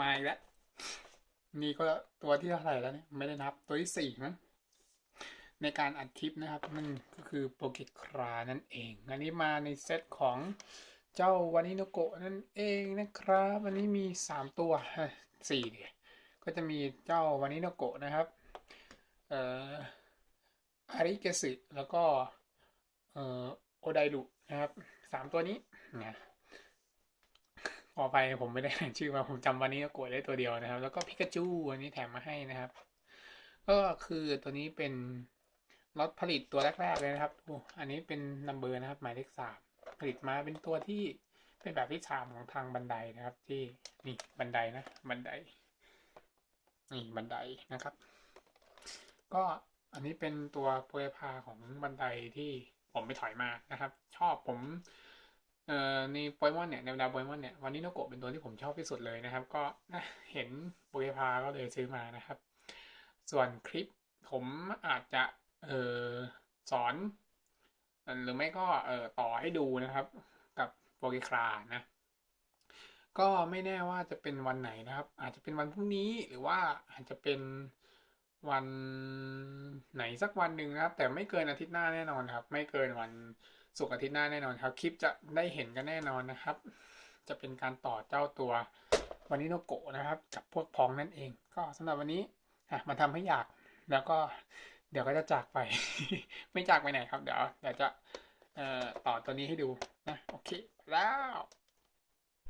มาอีกแล้วนี่ก็ตัวที่เท่าไหร่แล้วเนี่ยไม่ได้นับตัวที่สี่มั้งในการอัดคลิปนะครับนั่นก็คือโปเกตครานั่นเอง อันนี้มาในเซตของเจ้าวานิโนโกะนั่นเองนะครับอันนี้มีสามตัวสี่เดียก็จะมีเจ้าวานิโนโกะนะครับเอ่ออาริเกสึแล้วก็เอ่อโอไดรุนะครับสามตัวนี้นะ อไปผมไม่ได้อ่านชื่อมาผมจำวานิโนโกะได้ตัวเดียวนะครับ แล้วก็พิกาจูอันนี้แถมมาให้นะครับ ก็คือตัวนี้เป็นล็อตผลิตตัวแรกๆเลยนะครับอันนี้เป็นนัมเบอร์นะครับหมายเลขสามผลิตมาเป็นตัวที่เป็นแบบที่สามของทางบันไดนะครับ ที่นี่บันไดนะบันไดนี่บันไดนะครับ ก็อันนี้เป็นตัวโปรยพาของบันไดที่ผมไปถอยมานะครับ ชอบผม ในโปเกมอนเนี่ยในบรรดาโปเกมอนเนี่ยวันนี้โนโกะเป็นตัวที่ผมชอบที่สุดเลยนะครับ ก็เห็นโปรยพาก็เลยซื้อมานะครับ ส่วนคลิปผมอาจจะเออสอน หรือไม่ก็เออต่อให้ดูนะครับ กับโปเกครานะก็ไม่แน่ว่าจะเป็นวันไหนนะครับ อาจจะเป็นวันพรุ่งนี้หรือว่าอาจจะเป็น วันไหนสักวันหนึ่งนะครับ แต่ไม่เกินอาทิตย์หน้าแน่นอนครับ ไม่เกินวันศุกร์อาทิตย์หน้าแน่นอนครับ คลิปจะได้เห็นกันแน่นอนนะครับ จะเป็นการต่อเจ้าตัววันนี้โนโกะนะครับ กับพวกพ้องนั่นเอง ก็สำหรับวันนี้อะมาทำให้อยากแล้วก็เดี๋ยวก็จะจากไป ไม่จากไปไหนครับ เดี๋ยวเดี๋ยวจะเอ่อต่อตัวนี้ให้ดูนะโอเคแล้ว